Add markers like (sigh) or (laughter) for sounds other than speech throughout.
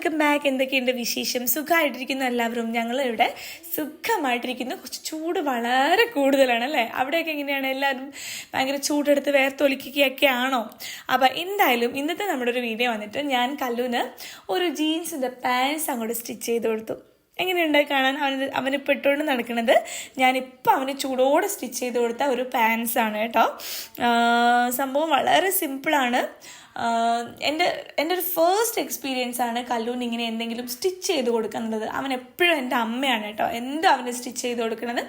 Welcome back. എന്തൊക്കെയുണ്ട് വിശേഷം? സുഖമായിട്ടിരിക്കുന്നു എല്ലാവരും. ഞങ്ങൾ ഇവിടെ സുഖമായിട്ടിരിക്കുന്നു. കുറച്ച് ചൂട് വളരെ കൂടുതലാണ് അല്ലേ അവിടെയൊക്കെ എങ്ങനെയാണ്? എല്ലാവരും ഭയങ്കര ചൂടെടുത്ത് വേർത്തൊലിക്കുകയൊക്കെ ആണോ? അപ്പോൾ എന്തായാലും ഇന്നത്തെ നമ്മുടെ ഒരു വീഡിയോ വന്നിട്ട് ഞാൻ കല്ലുവിന് ഒരു ജീൻസിന്റെ പാൻസ് അങ്ങോട്ട് സ്റ്റിച്ച് ചെയ്ത് കൊടുത്തു. എങ്ങനെയുണ്ട് കാണാൻ? അവന് അവന് പെട്ടുകൊണ്ട് നടക്കുന്നത് ഞാനിപ്പോൾ അവന് ചൂടോടെ സ്റ്റിച്ച് ചെയ്ത് കൊടുത്ത ഒരു പാൻസാണ് കേട്ടോ. സംഭവം വളരെ സിമ്പിളാണ്. എന്റെ എന്റെ ഒരു ഫേസ്റ്റ് എക്സ്പീരിയൻസ് ആണ് കല്ലൂന് ഇങ്ങനെ എന്തെങ്കിലും സ്റ്റിച്ച് ചെയ്ത് കൊടുക്കുന്നത് അവൻ എപ്പോഴും എന്റെ അമ്മയാണ് കേട്ടോ. എന്തോ അവന് സ്റ്റിച്ച് ചെയ്ത് കൊടുക്കുന്നത്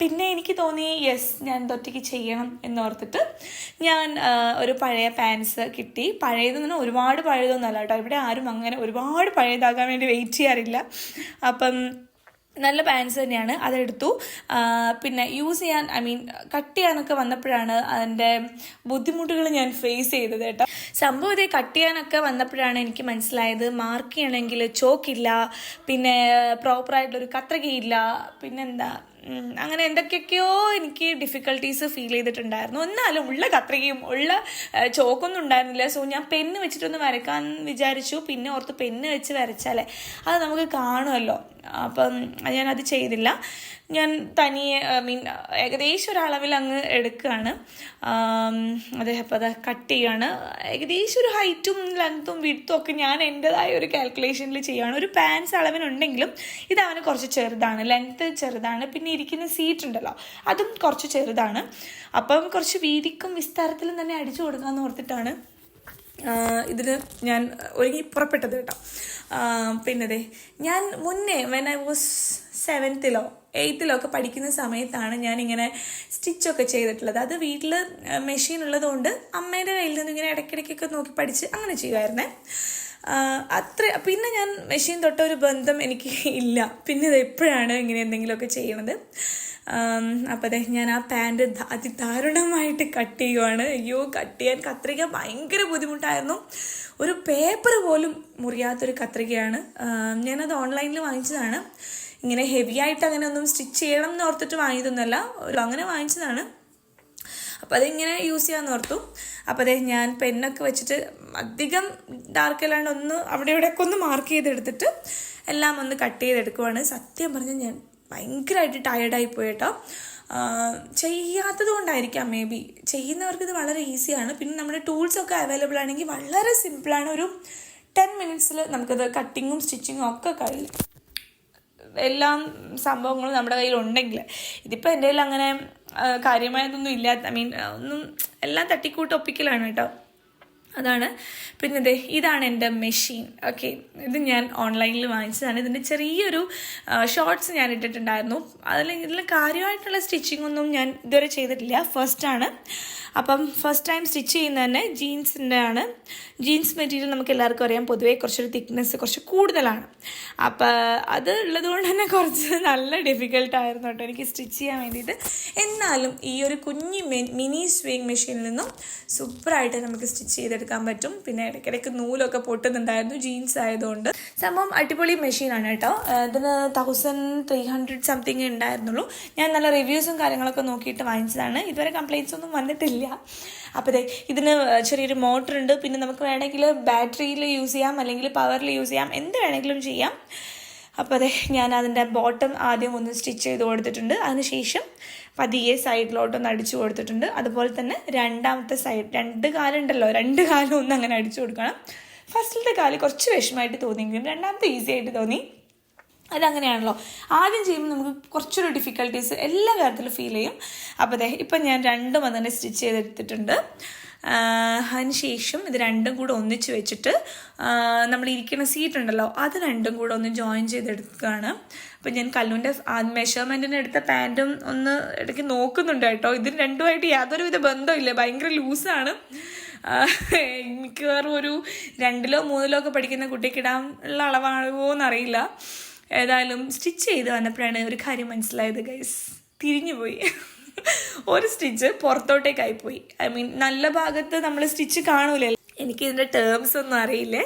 പിന്നെ എനിക്ക് തോന്നി യെസ് ഞാൻ തൊറ്റയ്ക്ക് ചെയ്യണം എന്നോർത്തിട്ട് ഞാൻ ഒരു പഴയ പാൻസ് കിട്ടി. പഴയതെന്ന് പറഞ്ഞാൽ ഒരുപാട് പഴയതൊന്നുമല്ല കേട്ടോ. ഇവിടെ ആരും അങ്ങനെ ഒരുപാട് പഴയതാകാൻ വേണ്ടി വെയിറ്റ് ചെയ്യാറില്ല. അപ്പം നല്ല പാൻസ് തന്നെയാണ്. അതെടുത്തു. പിന്നെ യൂസ് ചെയ്യാൻ ഐ മീൻ കട്ട് ചെയ്യാനൊക്കെ വന്നപ്പോഴാണ് അതിന്റെ ബുദ്ധിമുട്ടുകൾ ഞാൻ ഫേസ് ചെയ്തത് കേട്ടോ. സംഭവം ഇതേ കട്ട് ചെയ്യാനൊക്കെ വന്നപ്പോഴാണ് എനിക്ക് മനസ്സിലായത്. മാർക്ക് ചെയ്യണമെങ്കിൽ ചോക്കില്ല പിന്നെ പ്രോപ്പറായിട്ടുള്ളൊരു കത്രികയില്ല പിന്നെന്താ? അങ്ങനെ എന്തൊക്കെയൊക്കെയോ എനിക്ക് ഡിഫിക്കൽട്ടീസ് ഫീൽ ചെയ്തിട്ടുണ്ടായിരുന്നു. എന്നാലും ഉള്ള കത്രികയും ഉള്ള ചോക്കൊന്നും ഉണ്ടായിരുന്നില്ല. സോ ഞാൻ പെന്ന് വെച്ചിട്ടൊന്ന് വരയ്ക്കാൻ വിചാരിച്ചു. പിന്നെ ഓർത്ത് പെന്ന് വെച്ച് വരച്ചാലേ അത് നമുക്ക് കാണുമല്ലോ. അപ്പം ഞാനത് ചെയ്തില്ല. ഞാൻ തനിയെ മീൻ ഏകദേശം ഒരളവിൽ അങ്ങ് എടുക്കുകയാണ്. അദ്ദേഹം അപ്പം അത് കട്ട് ചെയ്യാണ്. ഏകദേശം ഒരു ഹൈറ്റും ലെങ്ത്തും വിടുത്തും ഒക്കെ ഞാൻ എന്റെതായ ഒരു കാൽക്കുലേഷനിൽ ചെയ്യുകയാണ് ഒരു പാൻസ് അളവിനുണ്ടെങ്കിലും ഇത് അവന് കുറച്ച് ചെറുതാണ്. ലെങ്ത്ത് ചെറുതാണ്. പിന്നെ ഇരിക്കുന്ന സീറ്റ് ഉണ്ടല്ലോ അതും കുറച്ച് ചെറുതാണ്. അപ്പം കുറച്ച് വീതിക്കും വിസ്താരത്തിലും തന്നെ അടിച്ചു കൊടുക്കാമെന്ന് ഓർത്തിട്ടാണ് ഇതിന് ഞാൻ ഒരുങ്ങി പുറപ്പെട്ടത് കേട്ടോ. പിന്നതേ ഞാൻ മുന്നേ വെൻ ഐ വാസ് സെവൻത്തിലോ എയ്ത്തിലോ ഒക്കെ പഠിക്കുന്ന സമയത്താണ് ഞാൻ ഇങ്ങനെ സ്റ്റിച്ചൊക്കെ ചെയ്തിട്ടുള്ളത്. അത് വീട്ടിൽ മെഷീൻ ഉള്ളതുകൊണ്ട് അമ്മേന്റെ കയ്യിൽ നിന്ന് ഇങ്ങനെ ഇടയ്ക്കിടയ്ക്കൊക്കെ നോക്കി പഠിച്ച് അങ്ങനെ ചെയ്യുമായിരുന്നേ അത്ര പിന്നെ ഞാൻ മെഷീൻ തൊട്ട ഒരു ബന്ധം എനിക്ക് ഇല്ല. പിന്നെ ഇത് എപ്പോഴാണ് ഇങ്ങനെ എന്തെങ്കിലുമൊക്കെ ചെയ്യണത്? അപ്പോൾ അതെ ഞാൻ ആ പാന്റ് അതിദാരുണമായിട്ട് കട്ട് ചെയ്യുവാണ്. അയ്യോ കട്ട് ചെയ്യാൻ കത്രിക ഭയങ്കര ബുദ്ധിമുട്ടായിരുന്നു. ഒരു പേപ്പർ പോലും മുറിയാത്തൊരു കത്രികയാണ്. ഞാനത് ഓൺലൈനിൽ വാങ്ങിച്ചതാണ്. ഇങ്ങനെ ഹെവി ആയിട്ട് അങ്ങനെ ഒന്നും സ്റ്റിച്ച് ചെയ്യണം എന്ന് ഓർത്തിട്ട് വാങ്ങിയതൊന്നുമല്ല ഒരു അങ്ങനെ വാങ്ങിച്ചതാണ്. അപ്പോൾ അതിങ്ങനെ യൂസ് ചെയ്യാമെന്ന് ഓർത്തു. അപ്പോൾ അതേ ഞാൻ പെന്നൊക്കെ വെച്ചിട്ട് അധികം ഡാർക്ക് അല്ലാണ്ട് ഒന്ന് അവിടെ ഇവിടെയൊക്കെ ഒന്ന് മാർക്ക് ചെയ്തെടുത്തിട്ട് എല്ലാം ഒന്ന് കട്ട് ചെയ്തെടുക്കുവാണ്. സത്യം പറഞ്ഞാൽ ഞാൻ ഭയങ്കരമായിട്ട് ടയർഡായി പോയി കേട്ടോ. ചെയ്യാത്തത് കൊണ്ടായിരിക്കാം മേ ബി ചെയ്യുന്നവർക്ക് ഇത് വളരെ ഈസിയാണ് പിന്നെ നമ്മുടെ ടൂൾസൊക്കെ അവൈലബിൾ ആണെങ്കിൽ വളരെ സിമ്പിളാണ് ഒരു ടെൻ മിനിറ്റ്സിൽ നമുക്കത് കട്ടിങ്ങും സ്റ്റിച്ചിങ്ങും ഒക്കെ കഴിയും എല്ലാം സംഭവങ്ങളും നമ്മുടെ കയ്യിൽ ഉണ്ടെങ്കിൽ ഇതിപ്പോൾ എന്റെ കയ്യിൽ അങ്ങനെ കാര്യമായതൊന്നും ഇല്ല. ഐ മീൻ ഒന്നും എല്ലാം തട്ടിക്കൂട്ട് ഒപ്പിക്കലാണ് കേട്ടോ. അതാണ്. പിന്നെ ദേ ഇതാണ് എന്റെ മെഷീൻ. ഓക്കെ ഇത് ഞാൻ ഓൺലൈനിൽ വാങ്ങിച്ചതാണ്. ഇതിന്റെ ചെറിയൊരു ഷോർട്സ് ഞാൻ ഇട്ടിട്ടുണ്ടായിരുന്നു. അതിൽ ഇതിൽ കാര്യമായിട്ടുള്ള സ്റ്റിച്ചിങ് ഒന്നും ഞാൻ ഇതുവരെ ചെയ്തിട്ടില്ല. ഫസ്റ്റാണ് അപ്പം ഫസ്റ്റ് ടൈം സ്റ്റിച്ച് ചെയ്യുന്നത് തന്നെ ജീൻസിന്റെ ആണ് ജീൻസ് മെറ്റീരിയൽ നമുക്ക് എല്ലാവർക്കും അറിയാം. പൊതുവേ കുറച്ചൊരു തിക്നെസ് കുറച്ച് കൂടുതലാണ്. അപ്പം അത് ഉള്ളത് കൊണ്ട് തന്നെ കുറച്ച് നല്ല ഡിഫിക്കൽട്ടായിരുന്നു കേട്ടോ എനിക്ക് സ്റ്റിച്ച് ചെയ്യാൻ വേണ്ടിയിട്ട്. എന്നാലും ഈ ഒരു കുഞ്ഞി മിനി സ്വിങ് മെഷീനിൽ നിന്നും സൂപ്പറായിട്ട് നമുക്ക് സ്റ്റിച്ച് ചെയ്തെടുക്കാൻ പറ്റും. പിന്നെ ഇടയ്ക്കിടയ്ക്ക് നൂലൊക്കെ പൊട്ടുന്നുണ്ടായിരുന്നു ജീൻസ് ആയതുകൊണ്ട്. സംഭവം അടിപൊളി മെഷീനാണ് കേട്ടോ. ഇതിന് തൗസൻഡ് ത്രീ ഹൺഡ്രഡ് സംതിങ് ഉണ്ടായിരുന്നുള്ളൂ. ഞാൻ നല്ല റിവ്യൂസും കാര്യങ്ങളൊക്കെ നോക്കിയിട്ട് വാങ്ങിച്ചതാണ്. ഇതുവരെ കംപ്ലയിൻസ് ഒന്നും വന്നിട്ടില്ല. അപ്പോൾ ദേ ഇതിന് ചെറിയൊരു മോട്ടർ ഉണ്ട് പിന്നെ നമുക്ക് വേണമെങ്കിൽ ബാറ്ററിയിൽ യൂസ് ചെയ്യാം അല്ലെങ്കിൽ പവറിൽ യൂസ് ചെയ്യാം എന്ത് വേണമെങ്കിലും ചെയ്യാം. അപ്പോൾ അതെ ഞാൻ അതിന്റെ ബോട്ടം ആദ്യം ഒന്ന് സ്റ്റിച്ച് ചെയ്ത് കൊടുത്തിട്ടുണ്ട്. അതിനുശേഷം പതിയെ സൈഡിലോട്ടൊന്ന് അടിച്ചു കൊടുത്തിട്ടുണ്ട്. അതുപോലെ തന്നെ രണ്ടാമത്തെ സൈഡ് രണ്ട് കാലുണ്ടല്ലോ രണ്ട് കാലം ഒന്ന് അങ്ങനെ അടിച്ചു കൊടുക്കണം. ഫസ്റ്റിലത്തെ കാൽ കുറച്ച് വിഷമമായിട്ട് തോന്നിയെങ്കിലും രണ്ടാമത്തെ ഈസി ആയിട്ട് തോന്നി. അതങ്ങനെയാണല്ലോ. ആദ്യം ചെയ്യുമ്പോൾ നമുക്ക് കുറച്ചൊരു ഡിഫിക്കൽട്ടീസ് എല്ലാ കാര്യത്തിലും ഫീൽ ചെയ്യും. അപ്പോൾ അതെ ഇപ്പം ഞാൻ രണ്ടും അതിനെ സ്റ്റിച്ച് ചെയ്തെടുത്തിട്ടുണ്ട്. അതിനുശേഷം ഇത് രണ്ടും കൂടെ ഒന്നിച്ച് വെച്ചിട്ട് നമ്മൾ ഇരിക്കുന്ന സീറ്റ് ഉണ്ടല്ലോ അത് രണ്ടും കൂടെ ഒന്ന് ജോയിൻ ചെയ്തെടുക്കുകയാണ്. അപ്പം ഞാൻ കല്ലുവിന്റെ മെഷർമെന്റിന് എടുത്ത പാന്റും ഒന്ന് ഇടയ്ക്ക് നോക്കുന്നുണ്ട് കേട്ടോ. ഇതിന് രണ്ടുമായിട്ട് യാതൊരുവിധ ബന്ധമില്ല ഭയങ്കര ലൂസാണ് മിക്കവാറും ഒരു രണ്ടിലോ മൂന്നിലോ ഒക്കെ പഠിക്കുന്ന കുട്ടിക്ക് ഇടാൻ ഉള്ള അളവാണോ എന്നറിയില്ല. ഏതായാലും സ്റ്റിച്ച് ചെയ്ത് വന്നപ്പോഴാണ് ഒരു കാര്യം മനസ്സിലായത് ഗൈസ് തിരിഞ്ഞുപോയി (laughs) ഒരു സ്റ്റിച്ച് പുറത്തോട്ടേക്കായി പോയി. ഐ മീൻ നല്ല ഭാഗത്ത് നമ്മൾ സ്റ്റിച്ച് കാണൂലേ എനിക്ക് ഇതിന്റെ ടേംസ് ഒന്നും അറിയില്ലേ?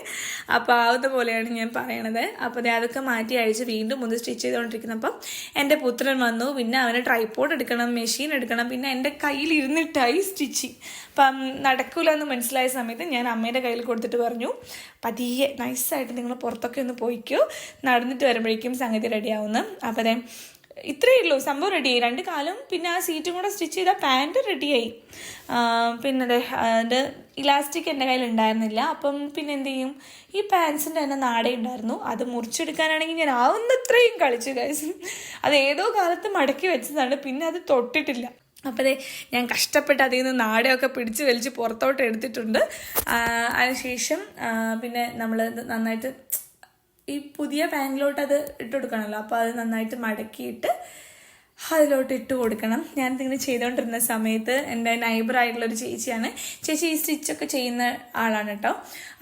അപ്പോൾ ആവുന്ന പോലെയാണ് ഞാൻ പറയണത്. അപ്പോൾ അതൊക്കെ മാറ്റി അഴിച്ച് വീണ്ടും ഒന്ന് സ്റ്റിച്ച് ചെയ്തുകൊണ്ടിരിക്കുന്നപ്പം എന്റെ പുത്രൻ വന്നു. പിന്നെ അവന് ട്രൈപ്പോഡ് എടുക്കണം മെഷീൻ എടുക്കണം. പിന്നെ എന്റെ കയ്യിൽ ഇരുന്നിട്ടായി സ്റ്റിച്ചിങ് അപ്പം നടക്കൂല എന്ന് മനസ്സിലായ സമയത്ത് ഞാൻ അമ്മയുടെ കയ്യിൽ കൊടുത്തിട്ട് പറഞ്ഞു പതിയെ നൈസായിട്ട് നിങ്ങൾ പുറത്തൊക്കെ ഒന്ന് പോയിക്കോ. നടന്നിട്ട് വരുമ്പോഴേക്കും സംഗതി റെഡിയാവുന്നു അപ്പോൾ ഇത്രയേ ഉള്ളൂ. സംഭവം റെഡിയായി രണ്ട് കാലും പിന്നെ ആ സീറ്റും കൂടെ സ്റ്റിച്ച് ചെയ്ത പാന്റ് റെഡിയായി പിന്നെ അതെ അതിന്റെ ഇലാസ്റ്റിക് എന്റെ കയ്യിൽ ഉണ്ടായിരുന്നില്ല. അപ്പം പിന്നെ എന്ത് ചെയ്യും? ഈ പാൻസിന്റെ തന്നെ നാടേ ഉണ്ടായിരുന്നു. അത് മുറിച്ചെടുക്കാനാണെങ്കിൽ ഞാൻ ആവുന്നത്രയും കളിച്ചു കഴിച്ചു അത് ഏതോ കാലത്ത് മടക്കി വെച്ചതാണ്. പിന്നെ അത് തൊട്ടിട്ടില്ല. അപ്പോൾ അതെ ഞാൻ കഷ്ടപ്പെട്ട് അതിൽ നിന്ന് നാടയൊക്കെ പിടിച്ച് വലിച്ച് പുറത്തോട്ട് എടുത്തിട്ടുണ്ട്. അതിനുശേഷം പിന്നെ നമ്മൾ നന്നായിട്ട് ഈ പുതിയ പാനിലോട്ട് അത് ഇട്ട് കൊടുക്കണമല്ലോ അപ്പോൾ അത് നന്നായിട്ട് മടക്കിയിട്ട് അതിലോട്ട് ഇട്ട് കൊടുക്കണം. ഞാൻ ഇങ്ങനെ ചെയ്തുകൊണ്ടിരുന്ന സമയത്ത് എന്റെ നൈബർ ആയിട്ടുള്ള ഒരു ചേച്ചിയാണ്. ചേച്ചി ഈ സ്റ്റിച്ചൊക്കെ ചെയ്യുന്ന ആളാണ് കേട്ടോ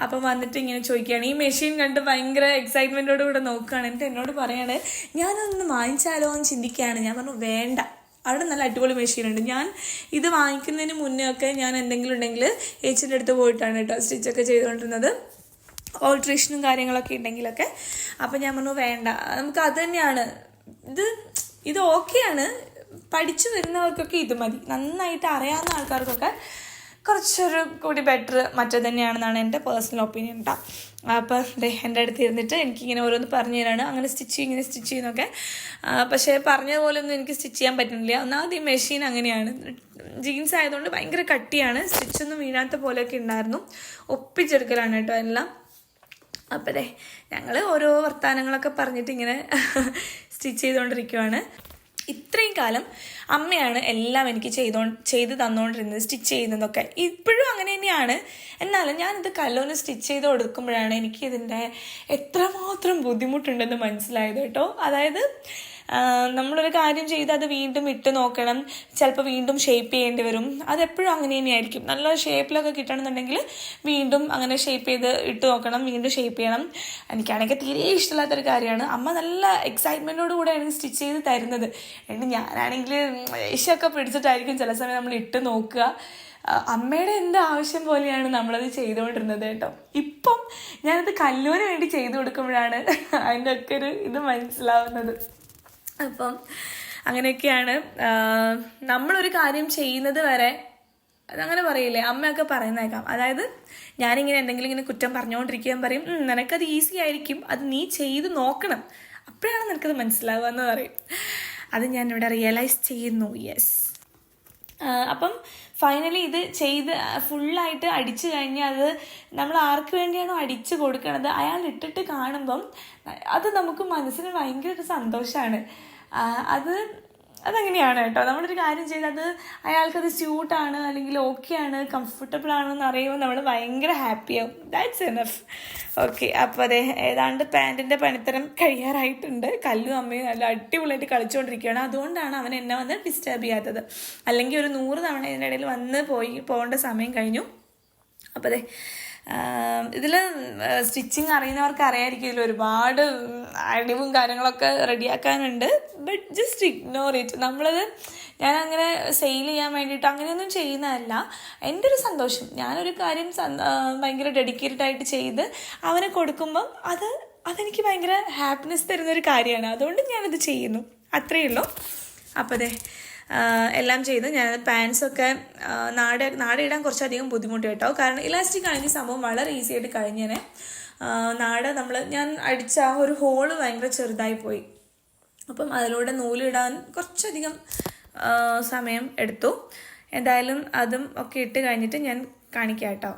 അപ്പം വന്നിട്ട് ഇങ്ങനെ ചോദിക്കുകയാണ് ഈ മെഷീൻ കണ്ട് ഭയങ്കര എക്സൈറ്റ്മെന്റോട് കൂടെ നോക്കുകയാണ്. എന്നിട്ട് എന്നോട് പറയാണ് ഞാനൊന്ന് വാങ്ങിച്ചാലോ എന്ന് ചിന്തിക്കുകയാണ്. ഞാൻ പറഞ്ഞു വേണ്ട. അവിടെ നല്ല അടിപൊളി മെഷീൻ ഉണ്ട്. ഞാൻ ഇത് വാങ്ങിക്കുന്നതിന് മുന്നേ ഒക്കെ ഞാൻ എന്തെങ്കിലും ഉണ്ടെങ്കിൽ ഏച്ചിന്റെ അടുത്ത് പോയിട്ടാണ് കേട്ടോ സ്റ്റിച്ചൊക്കെ ചെയ്തുകൊണ്ടിരുന്നത് ഓൾട്രേഷനും കാര്യങ്ങളൊക്കെ ഉണ്ടെങ്കിലൊക്കെ. അപ്പം ഞാൻ പറഞ്ഞു വേണ്ട. നമുക്ക് അത് തന്നെയാണ്. ഇത് ഇത് ഓക്കെയാണ് പഠിച്ചു വരുന്നവർക്കൊക്കെ ഇത് മതി. നന്നായിട്ട് അറിയാവുന്ന ആൾക്കാർക്കൊക്കെ കുറച്ചൊരു കൂടി ബെറ്റർ മറ്റേ തന്നെയാണെന്നാണ് എന്റെ പേഴ്സണൽ ഒപ്പീനിയൻ കേട്ടോ അപ്പോൾ എന്റെ അടുത്ത് ഇരുന്നിട്ട് എനിക്കിങ്ങനെ ഓരോന്ന് പറഞ്ഞു തരാണ്. അങ്ങനെ സ്റ്റിച്ച് ചെയ്യും ഇങ്ങനെ സ്റ്റിച്ച് ചെയ്യുന്നൊക്കെ പക്ഷേ പറഞ്ഞ പോലെ ഒന്നും എനിക്ക് സ്റ്റിച്ച് ചെയ്യാൻ പറ്റുന്നില്ല. ഒന്നാമത് ഈ മെഷീൻ അങ്ങനെയാണ്. ജീൻസ് ആയതുകൊണ്ട് ഭയങ്കര കട്ടിയാണ്. സ്റ്റിച്ചൊന്നും വീഴാത്ത പോലെയൊക്കെ ഉണ്ടായിരുന്നു. ഒപ്പിച്ചെടുക്കലാണ് കേട്ടോ എല്ലാം. അപ്പം അതെ ഞങ്ങൾ ഓരോ വർത്തമാനങ്ങളൊക്കെ പറഞ്ഞിട്ട് ഇങ്ങനെ (laughs) സ്റ്റിച്ച് ചെയ്തുകൊണ്ടിരിക്കുവാണ് ഇത്രയും കാലം അമ്മയാണ് എല്ലാം എനിക്ക് ചെയ്തോ ചെയ്ത് തന്നുകൊണ്ടിരുന്നത് സ്റ്റിച്ച് ചെയ്യുന്നതൊക്കെ. ഇപ്പോഴും അങ്ങനെ തന്നെയാണ്. എന്നാലും ഞാനിത് കല്ലോന് സ്റ്റിച്ച് ചെയ്ത് കൊടുക്കുമ്പോഴാണ് എനിക്ക് ഇതിന്റെ എത്രമാത്രം ബുദ്ധിമുട്ടുണ്ടെന്ന് മനസ്സിലായത് കേട്ടോ. അതായത് നമ്മളൊരു കാര്യം ചെയ്ത് അത് വീണ്ടും ഇട്ട് നോക്കണം. ചിലപ്പോൾ വീണ്ടും ഷേപ്പ് ചെയ്യേണ്ടി വരും. അതെപ്പോഴും അങ്ങനെ തന്നെയായിരിക്കും. നല്ല ഷേപ്പിലൊക്കെ കിട്ടണമെന്നുണ്ടെങ്കിൽ വീണ്ടും അങ്ങനെ ഷേപ്പ് ചെയ്ത് ഇട്ട് നോക്കണം. വീണ്ടും ഷേപ്പ് ചെയ്യണം. എനിക്കാണെങ്കിൽ തീരെ ഇഷ്ടമില്ലാത്തൊരു കാര്യമാണ്. അമ്മ നല്ല എക്സൈറ്റ്മെന്റോട് കൂടെയാണ് സ്റ്റിച്ച് ചെയ്ത് തരുന്നത്. എന്നിട്ട് ഞാനാണെങ്കിൽ ദേഷ്യമൊക്കെ പിടിച്ചിട്ടായിരിക്കും ചില സമയം നമ്മൾ ഇട്ട് നോക്കുക. അമ്മയുടെ എന്ത് ആവശ്യം പോലെയാണ് നമ്മളത് ചെയ്തുകൊണ്ടിരുന്നത് കേട്ടോ. ഇപ്പം ഞാനത് കല്ലൂരിന് വേണ്ടി ചെയ്തു കൊടുക്കുമ്പോഴാണ് അതിന്റെ ഒക്കെ ഒരു ഇത് മനസ്സിലാവുന്നത്. അപ്പം അങ്ങനെയൊക്കെയാണ്. നമ്മളൊരു കാര്യം ചെയ്യുന്നത് വരെ അതങ്ങനെ പറയില്ലേ? അമ്മയൊക്കെ പറയുന്നേക്കാം. അതായത് ഞാനിങ്ങനെ എന്തെങ്കിലും ഇങ്ങനെ കുറ്റം പറഞ്ഞുകൊണ്ടിരിക്കാൻ പറയും നിനക്കത് ഈസി ആയിരിക്കും. അത് നീ ചെയ്ത് നോക്കണം. അപ്പോഴാണ് നിനക്കത് മനസ്സിലാവുക എന്ന് പറയും. അത് ഞാനിവിടെ റിയലൈസ് ചെയ്യുന്നു. യെസ് അപ്പം ഫൈനലി ഇത് ചെയ്ത് ഫുള്ളായിട്ട് അടിച്ചു കഴിഞ്ഞാൽ അത് നമ്മൾ ആർക്ക് വേണ്ടിയാണോ അടിച്ചു കൊടുക്കണത് അയാൾ ഇട്ടിട്ട് കാണുമ്പം അത് നമുക്ക് മനസ്സിന് ഭയങ്കര ഒരു സന്തോഷമാണ് അത് അതങ്ങനെയാണ് കേട്ടോ. നമ്മളൊരു കാര്യം ചെയ്താൽ അത് അയാൾക്കത് സ്യൂട്ടാണ് അല്ലെങ്കിൽ ഓക്കെ ആണ് കംഫർട്ടബിൾ ആണെന്ന് അറിയുമ്പോൾ നമ്മൾ ഭയങ്കര ഹാപ്പിയാവും ദാറ്റ്സ് എനഫ് ഓക്കെ അപ്പോൾ അതെ ഏതാണ്ട് പാന്റിന്റെ പണിത്തരം കഴിയാറായിട്ടുണ്ട്. കല്ലും അമ്മയും നല്ല അടിപൊളിയായിട്ട് കളിച്ചുകൊണ്ടിരിക്കുകയാണ് അതുകൊണ്ടാണ് അവൻ എന്നെ വന്ന് ഡിസ്റ്റർബ് ചെയ്യാത്തത്. അല്ലെങ്കിൽ ഒരു നൂറ് തവണ ഇതിന്റെ ഇടയിൽ വന്ന് പോയി പോകേണ്ട സമയം കഴിഞ്ഞു. അപ്പോൾ അതെ ഇതിൽ സ്റ്റിച്ചിങ് അറിയുന്നവർക്ക് അറിയാമായിരിക്കും ഇതിൽ ഒരുപാട് അടിവും കാര്യങ്ങളൊക്കെ റെഡിയാക്കാനുണ്ട്. ബട്ട് ജസ്റ്റ് ഇഗ്നോർ ഇറ്റ് നമ്മളത് ഞാൻ അങ്ങനെ സെയിൽ ചെയ്യാൻ വേണ്ടിയിട്ട് അങ്ങനെയൊന്നും ചെയ്യുന്നതല്ല. എന്റെ ഒരു സന്തോഷം. ഞാനൊരു കാര്യം ഭയങ്കര ഡെഡിക്കേറ്റഡ് ആയിട്ട് ചെയ്ത് അവനെ കൊടുക്കുമ്പം അത് അതെനിക്ക് ഭയങ്കര ഹാപ്പിനെസ് തരുന്നൊരു കാര്യമാണ്. അതുകൊണ്ട് ഞാനത് ചെയ്യുന്നു. അത്രയേ ഉള്ളൂ അപ്പോൾ അതെ എല്ലാം ചെയ്ത് ഞാൻ പാൻസൊക്കെ നാട് നാടിടാൻ കുറച്ചധികം ബുദ്ധിമുട്ട് കേട്ടോ. കാരണം ഇലാസ്റ്റിക് ആണെങ്കിൽ സംഭവം വളരെ ഈസി ആയിട്ട് കഴിഞ്ഞേനെ. നാട് നമ്മൾ ഞാൻ അടിച്ച ആ ഒരു ഹോൾ ഭയങ്കര ചെറുതായി പോയി. അപ്പം അതിലൂടെ നൂലിടാൻ കുറച്ചധികം സമയം എടുത്തു. എന്തായാലും അതും ഒക്കെ ഇട്ട് കഴിഞ്ഞിട്ട് ഞാൻ കാണിക്കാം കേട്ടോ.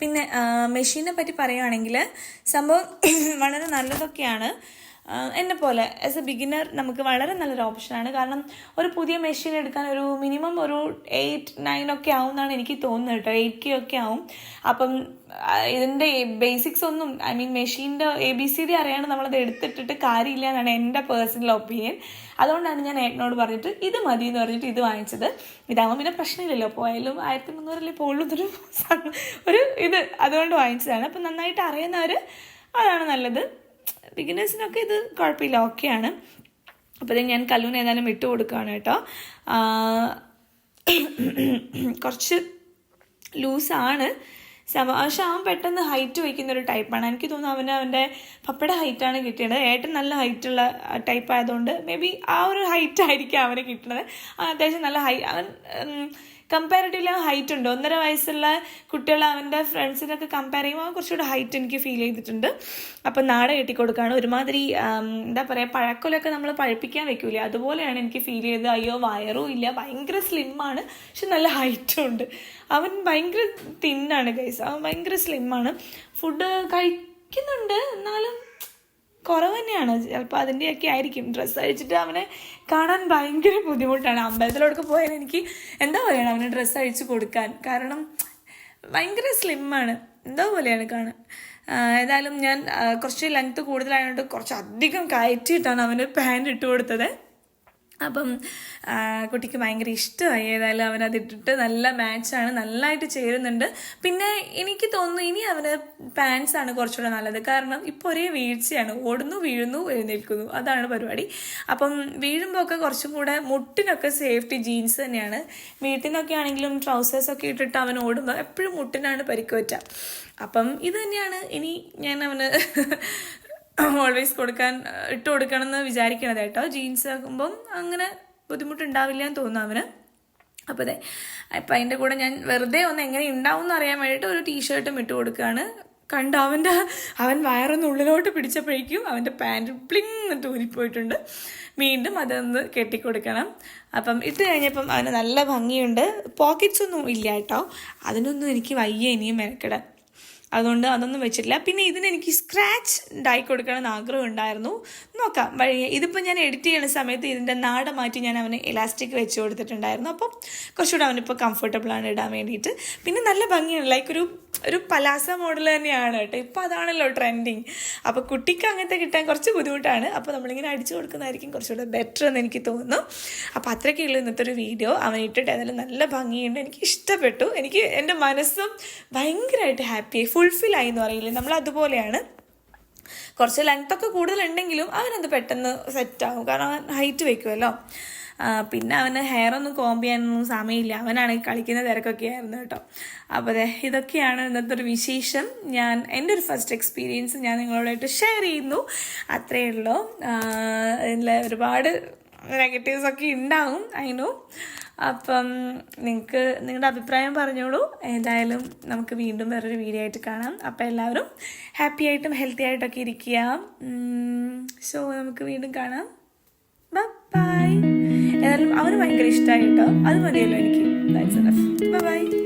പിന്നെ മെഷീനെ പറ്റി പറയുകയാണെങ്കിൽ സംഭവം (clears throat) വളരെ നല്ലതൊക്കെയാണ്. എന്നെ പോലെ. ആസ് എ ബിഗിനർ നമുക്ക് വളരെ നല്ലൊരു ഓപ്ഷനാണ് കാരണം ഒരു പുതിയ മെഷീൻ എടുക്കാൻ ഒരു മിനിമം ഒരു എയ്റ്റ് നയൻ ഒക്കെ ആവും എന്നാണ് എനിക്ക് തോന്നുന്നത് കേട്ടോ. എയ്റ്റ് കെ ഒക്കെ ആവും. അപ്പം ഇതിന്റെ ബേസിക്സ് ഒന്നും ഐ മീൻ മെഷീന്റെ എ ബി സി ഡി അറിയാണ്ട് നമ്മളത് എടുത്തിട്ടിട്ട് കാര്യമില്ല എന്നാണ് എന്റെ പേഴ്സണൽ ഒപ്പീനിയൻ അതുകൊണ്ടാണ് ഞാൻ ഏട്ടനോട് പറഞ്ഞിട്ട് ഇത് മതി എന്ന് പറഞ്ഞിട്ട് ഇത് വാങ്ങിച്ചത്. ഇതാകുമ്പോൾ പിന്നെ പ്രശ്നമില്ലല്ലോ. പോയാലും ആയിരത്തി മുന്നൂറിലേ പോകുള്ളൂ (laughs) ഒരു ഇത് അതുകൊണ്ട് വാങ്ങിച്ചതാണ്. അപ്പം നന്നായിട്ട് അറിയുന്നവർ അതാണ് നല്ലത്. ബിഗിനേഴ്സിനൊക്കെ ഇത് കുഴപ്പമില്ല. ഓക്കെയാണ് അപ്പോൾ ഇത് ഞാൻ കല്ലൂന് ഏതായാലും ഇട്ട് കൊടുക്കുകയാണ് കേട്ടോ. കുറച്ച് ലൂസാണ് പക്ഷെ അവൻ പെട്ടെന്ന് ഹൈറ്റ് വയ്ക്കുന്ന ഒരു ടൈപ്പാണ് എനിക്ക് തോന്നുന്നു അവന് അവന്റെ പപ്പയുടെ ഹൈറ്റാണ് കിട്ടിയത്. ഏട്ടൻ നല്ല ഹൈറ്റുള്ള ടൈപ്പ് ആയതുകൊണ്ട് മേ ബി ആ ഒരു ഹൈറ്റ് ആയിരിക്കും അവന് കിട്ടുന്നത്. അത്യാവശ്യം നല്ല ഹൈ അവൻ കമ്പാരിറ്റീവ്ലി ഹൈറ്റ് ഉണ്ട്. ഒന്നര വയസ്സുള്ള കുട്ടികൾ അവന്റെ ഫ്രണ്ട്സിനൊക്കെ കമ്പയർ ചെയ്യുമ്പോൾ അവൻ കുറച്ചുകൂടെ ഹൈറ്റ് എനിക്ക് ഫീൽ ചെയ്തിട്ടുണ്ട്. അപ്പം നാട കെട്ടിക്കൊടുക്കുകയാണ്. ഒരുമാതിരി എന്താ പറയുക പഴക്കൊലൊക്കെ നമ്മൾ പഴിപ്പിക്കാൻ വെക്കൂലേ? അതുപോലെയാണ് എനിക്ക് ഫീൽ ചെയ്തത്. അയ്യോ വയറും ഇല്ല. ഭയങ്കര സ്ലിമ്മാണ് പക്ഷെ നല്ല ഹൈറ്റും ഉണ്ട്. അവൻ ഭയങ്കര തിന്നാണ് ഗൈസ് അവൻ ഭയങ്കര സ്ലിമ്മാണ് ഫുഡ് കഴിക്കുന്നുണ്ട്. എന്നാലും കുറവ് തന്നെയാണ് ചിലപ്പോൾ അതിന്റെയൊക്കെ ആയിരിക്കും. ഡ്രസ്സ് അഴിച്ചിട്ട് അവനെ കാണാൻ ഭയങ്കര ബുദ്ധിമുട്ടാണ്. അമ്പലത്തിലോടൊക്കെ പോയാൽ എനിക്ക് എന്താ പറയുക അവന് ഡ്രസ്സ് അഴിച്ച് കൊടുക്കാൻ? കാരണം ഭയങ്കര സ്ലിമ്മാണ് എന്തോ പോലെയാണ് കാണാൻ. ഏതായാലും ഞാൻ കുറച്ച് ലെങ്ത്ത് കൂടുതലായതുകൊണ്ട് കുറച്ച് അധികം കയറ്റിയിട്ടാണ് അവന് പാന്റ് ഇട്ട് കൊടുത്തത്. അപ്പം കുട്ടിക്ക് ഭയങ്കര ഇഷ്ടമായി. ഏതായാലും അവൻ അതിട്ടിട്ട് നല്ല മാച്ചാണ് നല്ലതായിട്ട് ചേരുന്നുണ്ട്. പിന്നെ എനിക്ക് തോന്നുന്നു ഇനി അവന് പാൻസ് ആണ് കുറച്ചുകൂടെ നല്ലത്. കാരണം ഇപ്പോൾ ഒരേ വീഴ്ചയാണ്. ഓടുന്നു വീഴുന്നു എഴുന്നേൽക്കുന്നു. അതാണ് പരിപാടി. അപ്പം വീഴുമ്പോൾ ഒക്കെ കുറച്ചും കൂടെ മുട്ടിനൊക്കെ സേഫ്റ്റി ജീൻസ് തന്നെയാണ്. വീട്ടിൽ നിന്നൊക്കെ ആണെങ്കിലും ട്രൗസേഴ്സൊക്കെ ഇട്ടിട്ട് അവൻ ഓടുമ്പോൾ എപ്പോഴും മുട്ടിനാണ് പരിക്ക് പറ്റുക. അപ്പം ഇത് തന്നെയാണ് ഇനി ഞാൻ അവന് ഓൾവേസ് കൊടുക്കാൻ ഇട്ട് കൊടുക്കണം എന്ന് വിചാരിക്കണത് കേട്ടോ. ജീൻസ് ആക്കുമ്പം അങ്ങനെ ബുദ്ധിമുട്ടുണ്ടാവില്ല എന്ന് തോന്നുന്നു അവന്. അപ്പോൾ അതെ അപ്പം അതിന്റെ കൂടെ ഞാൻ വെറുതെ ഒന്ന് എങ്ങനെ ഉണ്ടാവും എന്ന് അറിയാൻ വേണ്ടിയിട്ട് ഒരു ടീഷർട്ടും ഇട്ട് കൊടുക്കുകയാണ്. കണ്ട അവന്റെ അവൻ വയറൊന്ന് ഉള്ളിലോട്ട് പിടിച്ചപ്പോഴേക്കും അവന്റെ പാന്റ് പ്ലിങ് തൂരിപ്പോയിട്ടുണ്ട്. വീണ്ടും അതൊന്ന് കെട്ടിക്കൊടുക്കണം. അപ്പം ഇട്ട് കഴിഞ്ഞപ്പം അവന് നല്ല ഭംഗിയുണ്ട്. പോക്കറ്റ്സ് ഒന്നും ഇല്ല കേട്ടോ. അതിനൊന്നും എനിക്ക് വയ്യ ഇനിയും മെനക്കെടാൻ. അതുകൊണ്ട് അതൊന്നും വെച്ചിട്ടില്ല. പിന്നെ ഇതിന് എനിക്ക് സ്ക്രാച്ച് ഉണ്ടായി കൊടുക്കണമെന്ന് ആഗ്രഹം ഉണ്ടായിരുന്നു. നോക്കാം വഴി. ഇതിപ്പോൾ ഞാൻ എഡിറ്റ് ചെയ്യുന്ന സമയത്ത് ഇതിന്റെ നാട മാറ്റി ഞാൻ അവന് ഇലാസ്റ്റിക് വെച്ച് കൊടുത്തിട്ടുണ്ടായിരുന്നു. അപ്പം കുറച്ചുകൂടെ അവനിപ്പോൾ കംഫർട്ടബിൾ ആണ് ഇടാൻ വേണ്ടിയിട്ട്. പിന്നെ നല്ല ഭംഗിയാണ്. ലൈക്ക് ഒരു ഒരു പലാസ മോഡൽ തന്നെയാണ് കേട്ടോ. ഇപ്പോൾ അതാണല്ലോ ട്രെൻഡിങ് അപ്പോൾ കുട്ടിക്ക് അങ്ങനത്തെ കിട്ടാൻ കുറച്ച് ബുദ്ധിമുട്ടാണ്. അപ്പോൾ നമ്മളിങ്ങനെ അടിച്ചു കൊടുക്കുന്നതായിരിക്കും കുറച്ചുകൂടെ ബെറ്റർ എന്ന് എനിക്ക് തോന്നുന്നു. അപ്പോൾ അത്രയ്ക്കുള്ള ഇന്നത്തെ ഒരു വീഡിയോ അവൻ ഇട്ടിട്ട് അതിൽ നല്ല ഭംഗിയുണ്ട്. എനിക്ക് ഇഷ്ടപ്പെട്ടു. എനിക്ക് എന്റെ മനസ്സും ഭയങ്കരമായിട്ട് ഹാപ്പിയായി ഫുൾഫിൽ ആയി എന്ന് പറയില്ലേ? നമ്മൾ അതുപോലെയാണ്. കുറച്ച് ലെങ്ത് ഒക്കെ കൂടുതലുണ്ടെങ്കിലും അവനത് പെട്ടെന്ന് സെറ്റ് ആവും. കാരണം അവൻ ഹൈറ്റ് വെക്കുമല്ലോ പിന്നെ അവന് ഹെയർ ഒന്നും കോമ്പ് ചെയ്യാനൊന്നും സമയമില്ല. അവനാണെങ്കിൽ കളിക്കുന്ന തിരക്കൊക്കെ ആയിരുന്നു കേട്ടോ. അപ്പോൾ അതെ ഇതൊക്കെയാണ് ഇന്നത്തെ ഒരു വിശേഷം. ഞാൻ എന്റെ ഒരു ഫസ്റ്റ് എക്സ്പീരിയൻസ് ഞാൻ നിങ്ങളോടായിട്ട് ഷെയർ ചെയ്യുന്നു. അത്രയേ ഉള്ളൂ. ഇതിൽ ഒരുപാട് നെഗറ്റീവ്സ് ഒക്കെ ഉണ്ടാവും അതിനു അപ്പം നിങ്ങൾക്ക് നിങ്ങളുടെ അഭിപ്രായം പറഞ്ഞോളൂ. ഏതായാലും നമുക്ക് വീണ്ടും വേറൊരു വീഡിയോ ആയിട്ട് കാണാം. അപ്പോൾ എല്ലാവരും ഹാപ്പി ആയിട്ടും ഹെൽത്തി ആയിട്ടൊക്കെ ഇരിക്കുക. സോ നമുക്ക് വീണ്ടും കാണാം. ബൈ ഏതായാലും അവന് ഭയങ്കര ഇഷ്ടമായി കേട്ടോ. അത് മതിയല്ലോ എനിക്ക്. ബൈ